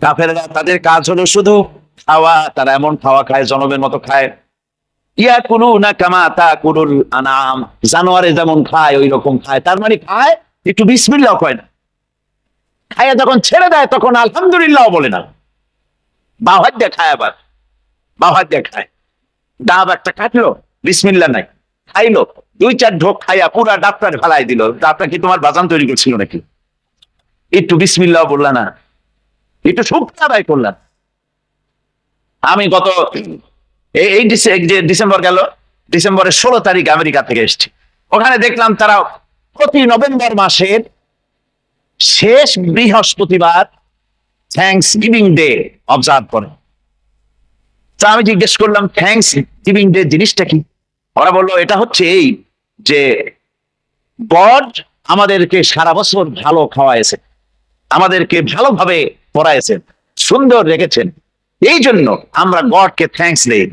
কাফেররা তাদের কাজ হলো শুধু খাওয়া, তারা এমন খাওয়া খায় জনমের মতো খায়। ইয়া কুলু না কামা তা কুলুল আনাম জানোয়ারে যেমন খায় ওই রকম খায়। তার মানে খায়, একটু বিসমিল্লাহ কয় না। খায় যখন ছেড়ে দেয়, তখন আলহামদুলিল্লাহ বলে না। বাহার দিয়ে খায় আবার। বাহার দিয়ে খায়। ডাব একটা কাটলো বিসমিল্লা নাই। খাইলো, দুই চার ঢোক খাইয়া পুরা ডাক্তার ফেলাই দিল। ডাক্তার কি তোমার বাজান তৈরি করছিল নাকি? একটু বিসমিল্লাহ বললা না। একটু শুক্র আদায় করলাম। আমি গত এই এই যে ডিসেম্বর গেল, ডিসেম্বরের ষোলো তারিখ আমেরিকা থেকে এসেছি। ওখানে দেখলাম তারা প্রতি নভেম্বর মাসের শেষ বৃহস্পতিবার থ্যাংকস গিভিং ডে অবজার্ভ করে। তা আমি জিজ্ঞেস করলাম থ্যাংকস গিভিং ডে জিনিসটা কি? ওরা বলল, এটা হচ্ছে এই যে গড আমাদেরকে সারা বছর ভালো খাওয়াইছে। আমাদেরকে ভালোভাবে পড়াইছেন সুন্দর রেখেছেন। এই জন্য আমরা গডকে থ্যাঙ্কস দেই।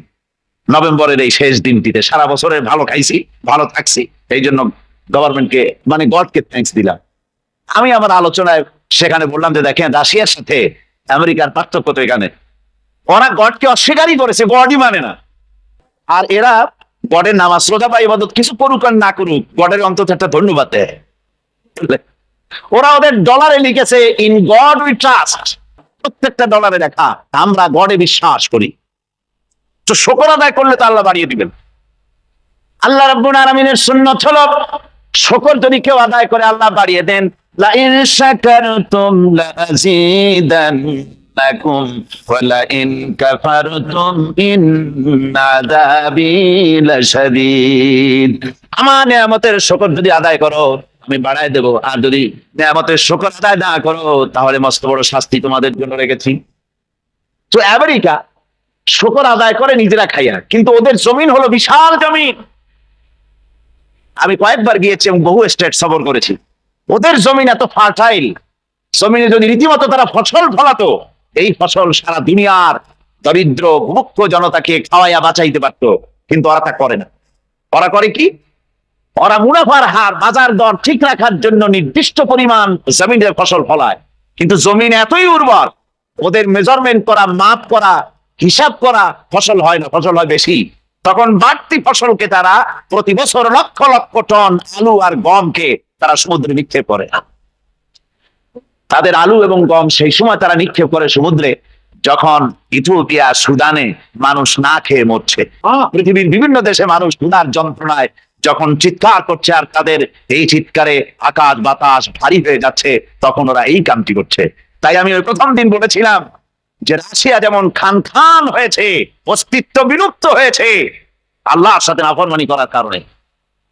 নভেম্বরের এই শেষ দিনটিতে সারা বছরের ভালো খাইছি, ভালো থাকছি, এই জন্য গভর্নমেন্টকে মানে গডকে থ্যাঙ্কস দিলাম। আমি আমার আলোচনায় সেখানে বললাম যে দেখেন, রাশিয়ার সাথে আমেরিকার পার্থক্য তো এখানে। ওরা গডকে অস্বীকারই করেছে, গডই মানে না। আর এরা গডের নামাজ শ্রদ্ধা বা ইবাদত কিছু করুক আর না করুক, গডের অন্তত একটা ধন্যবাদ দেয়? ওরা ওদের ডলারে লিখেছে ইন গড উই ট্রাস্ট প্রত্যেকটা ডলারে লেখা, আমরা গডে বিশ্বাস করি। তো শকর আদায় করলে তো আল্লাহ বাড়িয়ে দিবেন। আল্লাহ রাব্বুল আলামিনের সুন্নাত হলো, শকর যদি কেউ আদায় করে, আল্লাহ বাড়িয়ে দেন লা ইন শাকারতুম লাযীদান্নাকুম ওয়া লা ইন কাফারতুম ইন্না আযাবি লাশাদীদ। আমার নিয়ামতের শকর যদি আদায় করো আমি বাড়ায় দেব। আর যদি নিয়ামতের শকর আদায় না করো, তাহলে মস্ত বড় শাস্তি তোমাদের জন্য রেখেছি। তো আমেরিকা শকর আদায় করে নিজেরা খাইয়া, কিন্তু ওদের জমিন হলো বিশাল জমিন। আমি কয়েকবার গিয়েছি এবং বহু স্টেট সফর করেছি। ওদের জমিন এত ফার্টাইল জমিনে যদি রীতিমতো তারা ফসল ফলাতো, এই ফসল সারা দুনিয়ার দরিদ্র মুখ্য জনতাকে খাওয়াইয়া বাঁচাইতে পারতো। কিন্তু ওরা তা করে না। ওরা করে কি? ওরা মুনাফার হার, বাজার দর ঠিক রাখার জন্য নির্দিষ্ট পরিমাণ জমিনের ফসল ফলায়। কিন্তু জমিন এতই উর্বর, ওদের মেজারমেন্ট করা মাপ করা, হিসাব করা, ফসল হয় না, ফসল হয় বেশি। তখন বাড়তি ফসলকে তারা প্রতি বছর লক্ষ লক্ষ টন আলু আর গমকে তারা সমুদ্রে নিক্ষেপ করে। তাদের আলু এবং গম সেই সময় তারা নিক্ষেপ করে সমুদ্রে, যখন ইথিওপিয়া, সুদানে মানুষ না খেয়ে মরছে। পৃথিবীর বিভিন্ন দেশে মানুষ ক্ষুধার যন্ত্রণায় যখন চিৎকার করছে আর তাদের এই চিৎকারে আকাশ বাতাস ভারী হয়ে যাচ্ছে, তখন ওরা এই কামটি করছে। তাই আমি ওই প্রথম দিন বলেছিলাম যে রাশিয়া যেমন খান খান হয়েছে, অস্তিত্ব বিলুপ্ত হয়েছে, আল্লাহর সাথে নাফরমানি করার কারণে।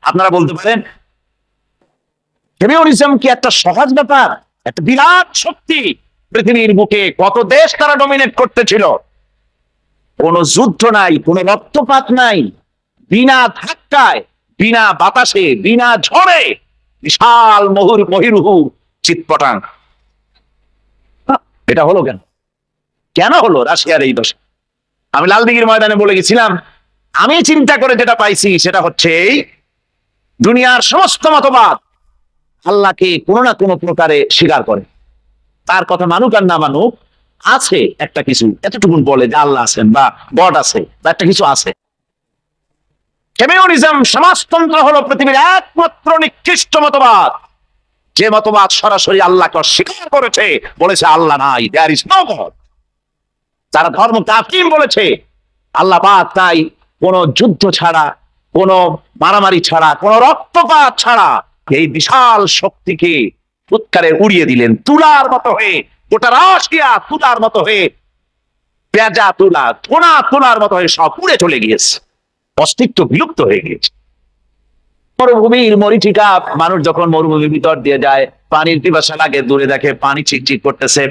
আপনারা বলতে পারেন কমিউনিজম কি একটা সহজ ব্যাপার? একটা বিরাট শক্তি পৃথিবীর বুকে কত দেশ তারা ডমিনেট করতেছিল। কোন যুদ্ধ নাই, কোন রক্তপাত নাই, বিনা ধাক্কায় বিনা বাতাসে, বিনা ঝড়ে বিশাল মহুর মহিরুহু চিৎপটাং। এটা হলো কেন? কেন হলো রাশিয়ার এই দশা? আমি লালদিঘির ময়দানে বলে গেছিলাম, আমি চিন্তা করে যেটা পাইছি সেটা হচ্ছে এই দুনিয়ার সমস্ত মতবাদ আল্লাহকে কোনো না কোনো প্রকারে স্বীকার করে। তার কথা মানুক আর না মানুক, আছে একটা কিছু, এতটুকুন বলে যে আল্লাহ আছেন বা গড আছে, বা একটা কিছু আছে। কমিউনিজম সমাজতন্ত্র হলো পৃথিবীর একমাত্র নিকৃষ্ট মতবাদ। যে মতবাদ সরাসরি আল্লাহকে অস্বীকার করেছে, বলেছে, আল্লাহ নাই দেয়ার ইজ নো গড তারা ধর্ম তাফকিম বলেছে, আল্লাহ পাক তাই কোন যুদ্ধ ছাড়া, কোন মারামারি ছাড়া, কোন রক্তপাত ছাড়া এই বিশাল শক্তিকে উৎকারে উড়িয়ে দিলেন। তুলার মতো হয়ে, গোটা রাশিয়া তুলার মতো হয়ে, পেঁজা তুলা থোনা তুলার মতো হয়ে সব উড়ে চলে গিয়েছে। অস্তিত্ব বিলুপ্ত হয়ে গিয়েছে মরুভূমির মরিচিকা মানুষ যখন মরুভূমির ভিতর দিয়ে যায়, পানির পিপাসা লাগে, দূরে দেখে পানি চিকচিক করতেছে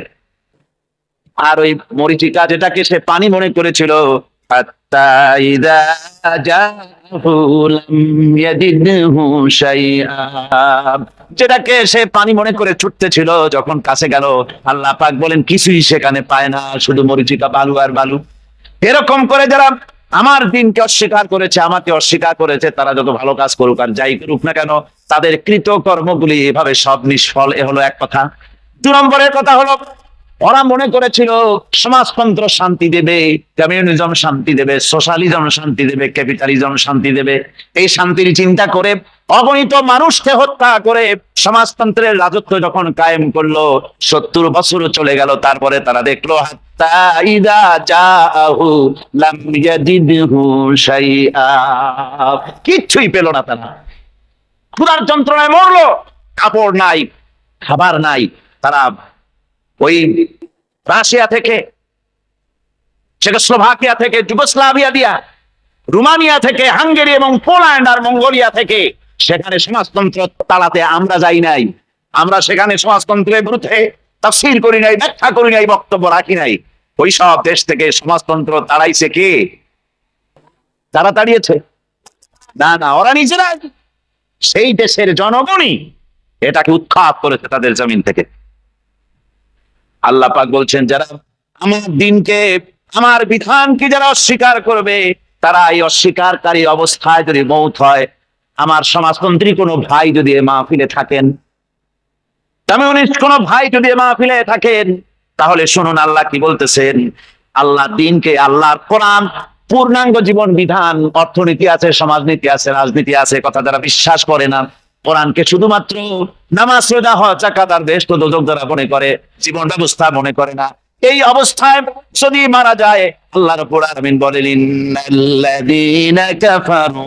আর ওই মরিচিকা যেটাকে সে পানি মনে করেছিল। যেটাকে সে পানি মনে করে ছুটতে ছিল যখন কাছে গেল, আল্লাহ পাক বলেন, কিছুই সেখানে পায় না, শুধু মরিচিকা বালু আর বালু এরকম করে যারা আমার দিনকে অস্বীকার করেছে, আমাকে অস্বীকার করেছে, তারা যত ভালো কাজ করুক আর যাই করুক না কেন, তাদের কৃত কর্মগুলি এভাবে সব নিষ্ফল, এ হলো এক কথা। দু নম্বরের কথা হলো, ওরা মনে করেছিল, সমাজতন্ত্র শান্তি দেবে, কমিউনিজম শান্তি দেবে, সোশ্যালিজম শান্তি দেবে, ক্যাপিটালিজম শান্তি দেবে। এই শান্তির চিন্তা করে, অগণিত মানুষকে হত্যা করে সমাজতন্ত্রের রাজত্ব যখন কায়েম করল, সত্তর বছর চলে গেল, তারপরে তারা দেখল কিচ্ছুই পেল না তারা। ক্ষুধার যন্ত্রণায় মরলো, কাপড় নাই, খাবার নাই। তারা ওই রাশিয়া থেকে, চেকোস্লোভাকিয়া থেকে, যুগোস্লাভিয়া দিয়া, রুমানিয়া থেকে, হাঙ্গেরি এবং পোল্যান্ড আর মঙ্গোলিয়া থেকে, সেখানে সমাজতন্ত্র তালাতে আমরা যাই নাই। আমরা সেখানে সমাজতন্ত্রের বিরুদ্ধে তাফসির করি নাই, ব্যাখ্যা করি নাই, বক্তব্য রাখি নাই। ওই সব দেশ থেকে সমাজতন্ত্র তাড়াইছে কে? তারা তাড়িয়েছে? না না, ওরা নিজেরা সেই দেশের জনগণই এটাকে উৎখাত করেছে তাদের জমিন থেকে। আল্লাহ পাক বলছেন, যারা আমার দিনকে, আমার বিধানকে যারা অস্বীকার করবে, তারা এই অস্বীকারী অবস্থায় যদি মৌত হয়, আমার সমাজতন্ত্রী কোনো ভাই যদি মাহফিলে থাকেন কমিউনিস্ট কোনো ভাই যদি মাহফিলে থাকেন, তাহলে শুনুন আল্লাহ কি বলতেছেন। আল্লাহ দিনকে আল্লাহর কোরআন, পূর্ণাঙ্গ জীবন বিধান, অর্থনীতি আছে, সমাজনীতি আছে, রাজনীতি আছে, কথা যারা বিশ্বাস করে না, কোরআনকে শুধুমাত্র নামাজ, রোজা, হজ জাকাত দেশ তো দোজক দ্বারা মনে করে, জীবন ব্যবস্থা মনে করে না, এই অবস্থায় যদি মারা যায় আল্লাহ রাব্বুল আলামিন বলেন, ইন্নাল্লাযীনা কাফারু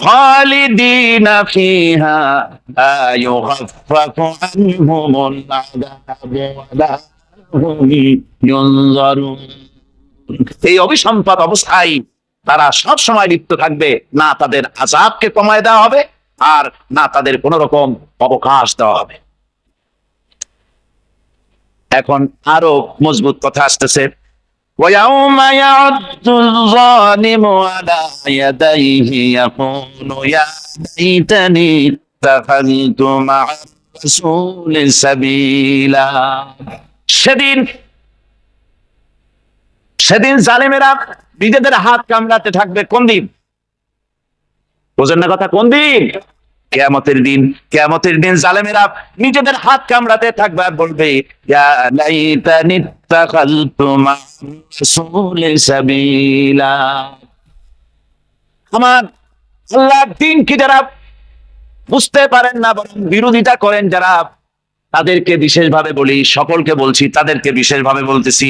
خالدين فيها لا يخفف عنهم العذاب ولا هم ينظرون এই অবিসম্পাদ অবস্থায় তারা সব সময় লিপ্ত থাকবে। না তাদের আজাবকে কমায় দেওয়া হবে আর না তাদের কোন রকম অবকাশ দেওয়া হবে। এখন আরও মজবুত কথা আসতেছে। ويوم يعد الظالم على يديه يقول يا ليتني اتخذت مع الرسول سبيلا সেদিন সেদিন জালেমেরা নিজেদের হাত কামড়াতে থাকবে কোন দিন বোঝেন না কথা কোন দিন কেয়ামতের দিন কেয়ামতের দিন জালেমেরা নিজেদের হাত কামড়াতে থাকবে আর বলবে আমার আল্লাহর দিন কি যারা বুঝতে পারেন না, বরং বিরোধিতা করেন, যারা তাদেরকে বিশেষভাবে বলি, সকলকে বলছি, তাদেরকে বিশেষভাবে বলতেছি,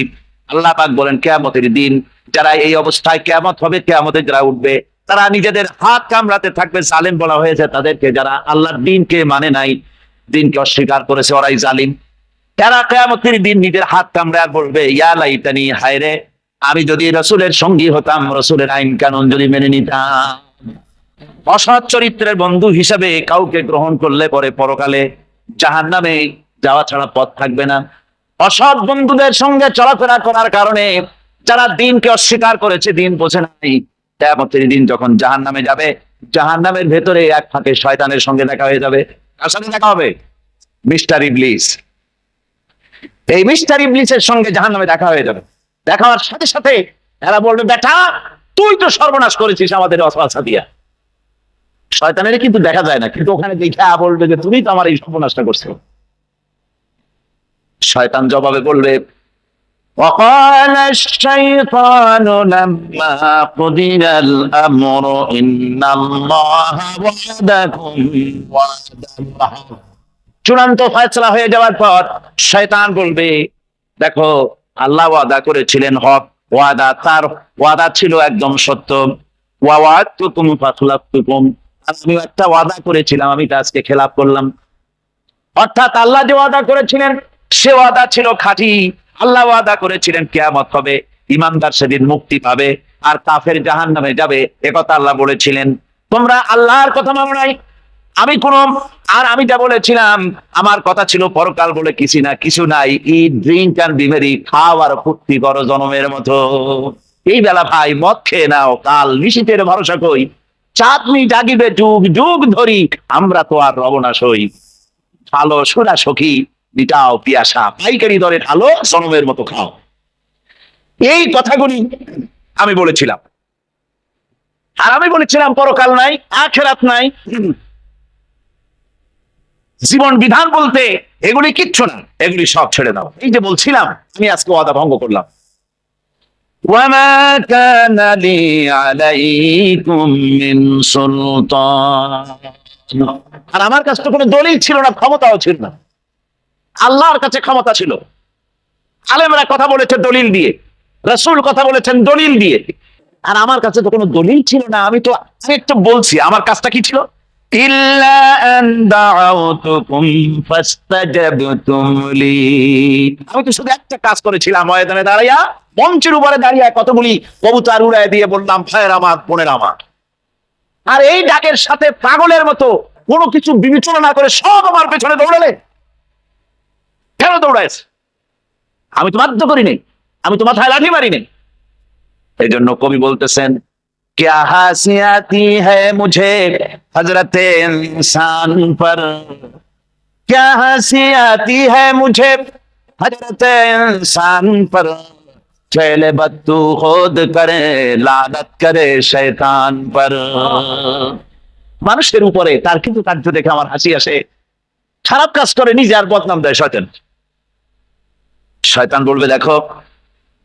আল্লাহ পাক বলেন, কেয়ামতের দিন যারা এই অবস্থায় কেয়ামত হবে কেয়ামতে যারা উঠবে তারা নিজেদের হাত কামড়াতে থাকবে, জালিম বলা হয়েছে তাদেরকে যারা আল্লাহর দিনকে মানে নাই, দিনকে অস্বীকার করেছে, ওরাই জালিম। তারা কেয়ামতের দিন নিজের হাত কামড়া বলবে, ইয়া লাইতানি হায়রে আমি যদি রসুলের সঙ্গী হতাম, রসুলের আইন কানুন যদি মেনে নিতাম। অসৎ চরিত্রের বন্ধু হিসাবে কাউকে গ্রহণ করলে পরে পরকালে জাহান নামে যাওয়া ছাড়া পথ থাকবে না। অসৎ বন্ধুদের সঙ্গে চলাফেরা করার কারণে যারা দিনকে অস্বীকার করেছে, দিন বোঝে নাই। কেয়ামতের দিন যখন জাহান নামে যাবে জাহান নামের ভেতরে এক ফাঁকে শয়তানের সঙ্গে দেখা হয়ে যাবে। কার সঙ্গে দেখা হবে? মিস্টার ইবলিস। এই মিস্টার ইবলিসের সঙ্গে জাহান নামে দেখা হয়ে যাবে। দেখা হওয়ার সাথে সাথে এরা বলবে, বেটা, তুই তো সর্বনাশ করেছিস আমাদের অসবাসা দিয়া। শয়তানের কিন্তু দেখা যায় না, কিন্তু ওখানে দেখে বলবে যে তুমি তো আমার এই সর্বনাশটা করছ। শয়তান জবাবে বলবে وقال الشيطان لما قضي الأمر إن الله وعدكم وعد الحق চূড়ান্ত ফয়সলা হয়ে যাওয়ার পর শয়তান বলবে দেখো আল্লাহ ওয়াদা করেছিলেন হক ওয়াদা তার ওয়াদা ছিল একদম সত্য ওয়াওয়াতুকুম ফাখলাফতুকুম আমি একটা ওয়াদা করেছিলাম আমি তা আজকে খেলাপ করলাম অর্থাৎ আল্লাহ যে ওয়াদা করেছিলেন সে ওয়াদা ছিল খাঁটি আল্লাহ আদা করেছিলেন, কেয়ামত হবে ইমানদার সেদিন মুক্তি পাবে, আর কাফের জাহান নামে যাবে একথা আল্লাহ বলেছিলেন। তোমরা আল্লাহর কথা মানো নাই। আমি কোন, আর আমি যা বলেছিলাম, আমার কথা ছিল পরকাল বলে কিছু না, কিছু নাই। ই ড্রিঙ্ক অ্যান্ড বিভেরি খাওয়ার ফুর্তি করো জনমের মতো। এই বেলা ভাই, মদ খেয়ে নাও, কাল নিশীতের ভরসা কই। চাঁদনি জাগিবে যুগ যুগ ধরি, আমরা তো আর রব না সই। ভালো সোনা সখী। মিটাও পিয়াসা পাইকারি দরে ভালো জনমের মতো খাও এই কথাগুলি আমি বলেছিলাম আর আমি বলেছিলাম পরকাল নাই আখেরাত নাই জীবন বিধান বলতে এগুলি কিচ্ছু না এগুলি সব ছেড়ে দাও এই যে বলছিলাম আমি আজকে ওয়াদা ভঙ্গ করলাম وما كان لي عليكم من سلطان আর আমার কাছে তো কোনো দলিল ছিল না ক্ষমতাও ছিল না আল্লাহর কাছে ক্ষমতা ছিল। আলেমরা কথা বলেছে দলিল দিয়ে। রসুল কথা বলেছেন দলিল দিয়ে। আর আমার কাছে তো কোনো দলিল ছিল না, আমি তো আমি একটু বলছি, আমার কাজটা কি ছিল? আমি তো শুধু একটা কাজ করেছিলাম, ময়দানে দাঁড়াইয়া, মঞ্চের উপরে দাঁড়িয়ে কতগুলি কবুতর উড়ায় দিয়ে বললাম ফায়ের আমার, বোনের আমার। আর এই ডাকের সাথে পাগলের মতো কোনো কিছু বিবেচনা না করে সব আমার পেছনে দৌড়ালে। কেন দৌড়াইছে আমি তো বাধ্য করি নাই আমি তো মাথায় লাঠি মারি নাই এই জন্য কবি বলতেছেন क्या हंसी आती है मुझे हजरत इंसान पर क्या हंसी आती है मुझे हजरत इंसान पर चले बत्तू खुद करे लानत करे शैतान पर মানুষের উপরে তার কিন্তু কার্য দেখে আমার হাসি আসে খারাপ কাজ করে নিজে আর বদনাম দেয় শয়তান শয়তান বলবে, দেখো,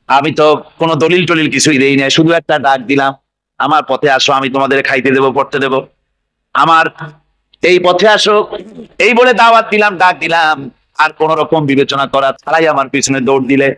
আমি তো কোনো দলিল টলিল কিছুই দেই না শুধু একটা ডাক দিলাম, আমার পথে আসো, আমি তোমাদের খাইতে দেবো, পড়তে দেবো। আমার এই পথে আসো, এই বলে দাওয়াত দিলাম, ডাক দিলাম, আর কোন রকম বিবেচনা করা ছাড়াই আমার পিছনে দৌড় দিলে।